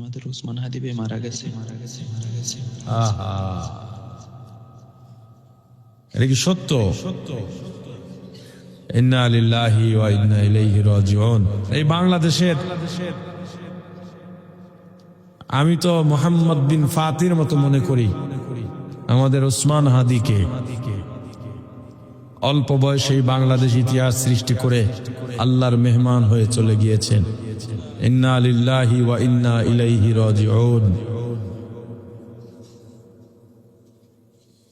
আমাদের উসমান হাদিবে মারা গেছে। মারা গেছে মারা গেছে। এটা কি সত্য? রাজিউন। এই বাংলাদেশের আমি তো মোহাম্মদ বিন ফাতির মতো মনে করি। আমাদের ওসমান হাদিকে। অল্প বয়সে এই বাংলাদেশ ইতিহাস সৃষ্টি করে আল্লাহর মেহমান হয়ে চলে গিয়েছেন। ইন্না লিল্লাহি ওয়া ইন্না ইলাইহি রাজিউন।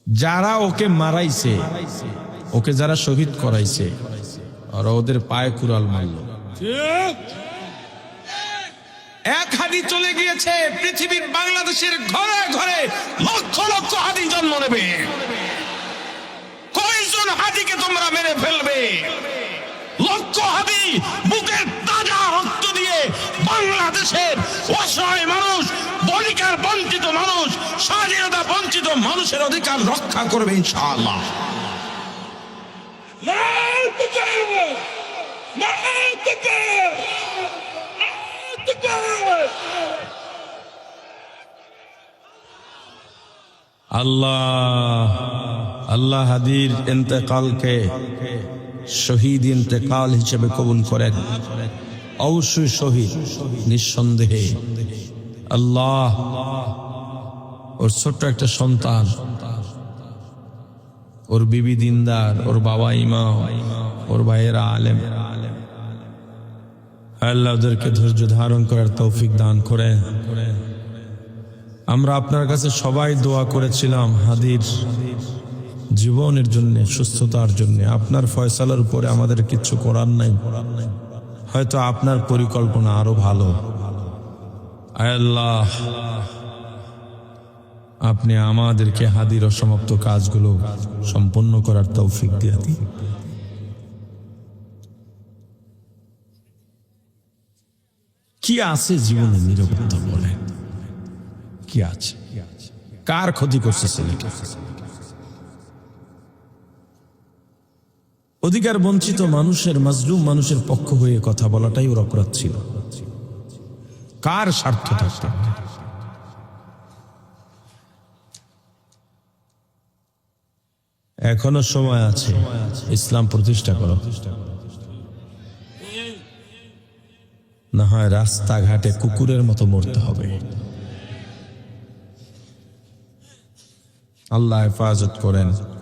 যারা ওকে মারাইছে, ওকে যারা শহীদ করাইছে আর ওদের পায়ে কুড়াল মারল। এক হাদি চলে গিয়েছে, পৃথিবীর বাংলাদেশের ঘরে ঘরে লক্ষ লক্ষ হাদি জন্ম নেবে। হাদিকে তোমরা মেরে ফেলবে। লক্ষ হাদি বুকের তাজা রক্ত দিয়ে বাংলাদেশের অসহায় মানুষ বলিকার বঞ্চিত মানুষ, স্বাধীনতা বঞ্চিত মানুষের অধিকার রক্ষা করবে ইনশাআল্লাহ। আল্লাহ। আল্লাহ হাদির ইন্তেকালকে শহীদ ইন্তেকাল হিসেবে কবুল করেন। অবশ্যই শহীদ, নিঃসন্দেহে। আল্লাহ ওর ছোট্ট একটা সন্তান, ওর বিবি দিনদার, ওর বাবা ইমা ওর ভাইয়েরা আলেম। আল্লাহ ওদেরকে ধৈর্য ধারণ করার তৌফিক দান করে আমরা আপনার কাছে সবাই দোয়া করেছিলাম হাদির জীবনের জন্য, সুস্থতার জন্য। আপনার ফয়সালার উপরে আমাদের কিচ্ছু করার নাই। হয়তো আপনার পরিকল্পনা আরও ভালো। আল্লাহ, আপনি আমাদেরকে হাদির অসমাপ্ত কাজগুলো সম্পন্ন করার তৌফিক দিয়ে দিন। কি আছে জীবনে নিরাপত্তা বলে? কি আছে? কার ক্ষতি করছে ছেলেটা? অধিকার বঞ্চিত মানুষের মাজলুম মানুষের পক্ষ হয়ে কথা বলাটাই ওর অপরাধ ছিল। কার স্বার্থ থাকতে? এখনও সময় আছে, ইসলাম প্রতিষ্ঠা করো। না হয় রাস্তাঘাটে কুকুরের মতো মরতে হবে। আল্লাহ হেফাজত করেন।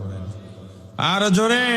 আর জোরে।